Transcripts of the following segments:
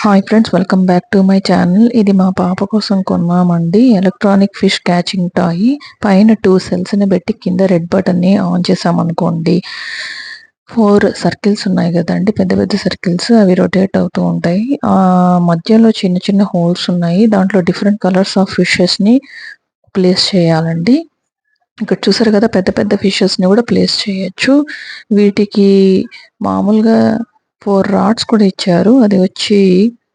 Hi friends welcome back to my channel ఇది మా పాప కోసం కొన్నామండి. ఎలక్ట్రానిక్ ఫిష్ క్యాచింగ్ టాయి పైన టూ సెల్స్ని పెట్టి కింద రెడ్ బటన్ని ఆన్ చేసామనుకోండి ఫోర్ సర్కిల్స్ ఉన్నాయి కదండి. పెద్ద పెద్ద సర్కిల్స్ అవి రొటేట్ అవుతూ ఉంటాయి. ఆ మధ్యలో చిన్న చిన్న హోల్స్ ఉన్నాయి. దాంట్లో డిఫరెంట్ కలర్స్ ఆఫ్ ఫిషెస్ని ప్లేస్ చేయాలండి. ఇక్కడ చూసారు కదా పెద్ద పెద్ద ఫిషెస్ని కూడా ప్లేస్ చేయొచ్చు. వీటికి మామూలుగా ఫోర్ రాడ్స్ కూడా ఇచ్చారు. అది వచ్చి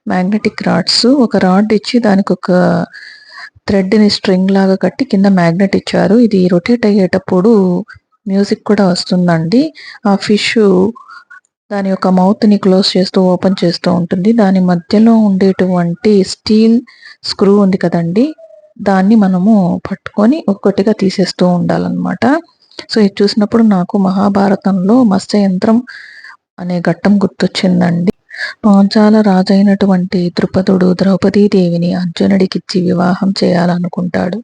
మ్యాగ్నెటిక్ రాడ్స్. ఒక రాడ్ ఇచ్చి దానికి ఒక థ్రెడ్ని స్ట్రింగ్ లాగా కట్టి కింద మ్యాగ్నెట్ ఇచ్చారు. ఇది రొటేట్ అయ్యేటప్పుడు మ్యూజిక్ కూడా వస్తుందండి. ఆ ఫిష్ దాని యొక్క మౌత్ని క్లోజ్ చేస్తూ ఓపెన్ చేస్తూ ఉంటుంది. దాని మధ్యలో ఉండేటువంటి స్టీల్ స్క్రూ ఉంది కదండి. దాన్ని మనము పట్టుకొని ఒక్కొక్కటిగా తీసేస్తూ ఉండాలన్నమాట. సో ఇది చూసినప్పుడు నాకు మహాభారతంలో మత్స్య యంత్రం అనే ఘట్టం గుర్తొచ్చిందండి. పాంచాల రాజైనటువంటి ద్రుపదుడు ద్రౌపదీదేవిని అర్జునుడికిచ్చి వివాహం చేయాలనుకుంటాడు.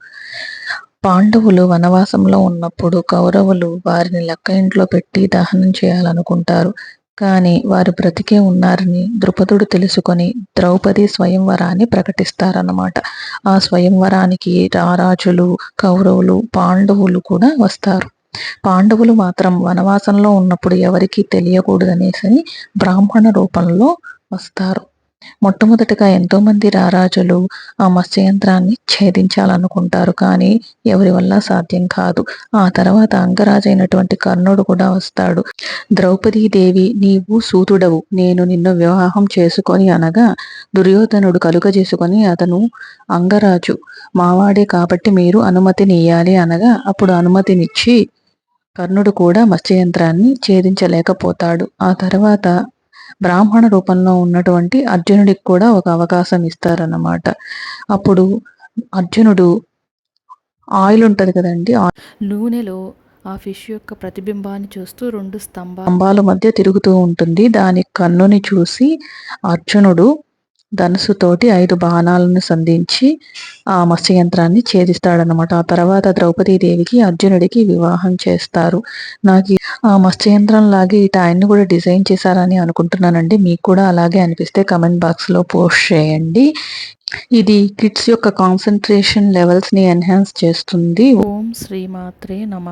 పాండవులు వనవాసంలో ఉన్నప్పుడు కౌరవులు వారిని లెక్క ఇంట్లో పెట్టి దహనం చేయాలనుకుంటారు. కానీ వారు బ్రతికే ఉన్నారని ద్రుపదుడు తెలుసుకొని ద్రౌపది స్వయంవరాన్ని ప్రకటిస్తారన్నమాట. ఆ స్వయంవరానికి రారాజులు కౌరవులు పాండవులు కూడా వస్తారు. పాండవులు మాత్రం వనవాసంలో ఉన్నప్పుడు ఎవరికీ తెలియకూడదనేసి బ్రాహ్మణ రూపంలో వస్తారు. మొట్టమొదటిగా ఎంతో మంది రారాజులు ఆ మత్స్యంత్రాన్ని ఛేదించాలనుకుంటారు కానీ ఎవరి వల్ల సాధ్యం కాదు. ఆ తర్వాత అంగరాజైనటువంటి కర్ణుడు కూడా వస్తాడు. ద్రౌపదీదేవి నీవు సూతుడవు. నేను నిన్ను వివాహం చేసుకొని అనగా దుర్యోధనుడు కలుగజేసుకొని అతను అంగరాజు. మావాడే కాబట్టి మీరు అనుమతినియ్యాలి అనగా అప్పుడు అనుమతినిచ్చి కర్ణుడు కూడా మత్స్యయంత్రాన్ని ఛేదించలేకపోతాడు. ఆ తర్వాత బ్రాహ్మణ రూపంలో ఉన్నటువంటి అర్జునుడికి కూడా ఒక అవకాశం ఇస్తారన్నమాట. అప్పుడు అర్జునుడు ఆయిల్ ఉంటుంది కదండి నూనెలో ఆ ఫిష్ యొక్క ప్రతిబింబాన్ని చూస్తూ రెండు స్తంభాల మధ్య తిరుగుతూ ఉంటుంది. దాని కన్నుని చూసి అర్జునుడు ధనుసుతోటి ఐదు బాణాలను సంధించి ఆ మత్స్యంత్రాన్ని ఛేదిస్తాడనమాట ఆ తర్వాత ద్రౌపదీదేవికి అర్జునుడికి వివాహం చేస్తారు. నాకు ఆ మత్స్యంత్రం లాగే ఇటు ఆయన్ని కూడా డిజైన్ చేశారని అనుకుంటున్నానండి. మీకు కూడా అలాగే అనిపిస్తే కమెంట్ బాక్స్లో పోస్ట్ చేయండి. ఇది కిడ్స్ యొక్క కాన్సన్ట్రేషన్ లెవెల్స్ని ఎన్హాన్స్ చేస్తుంది. ఓం శ్రీమాత్రే నమ.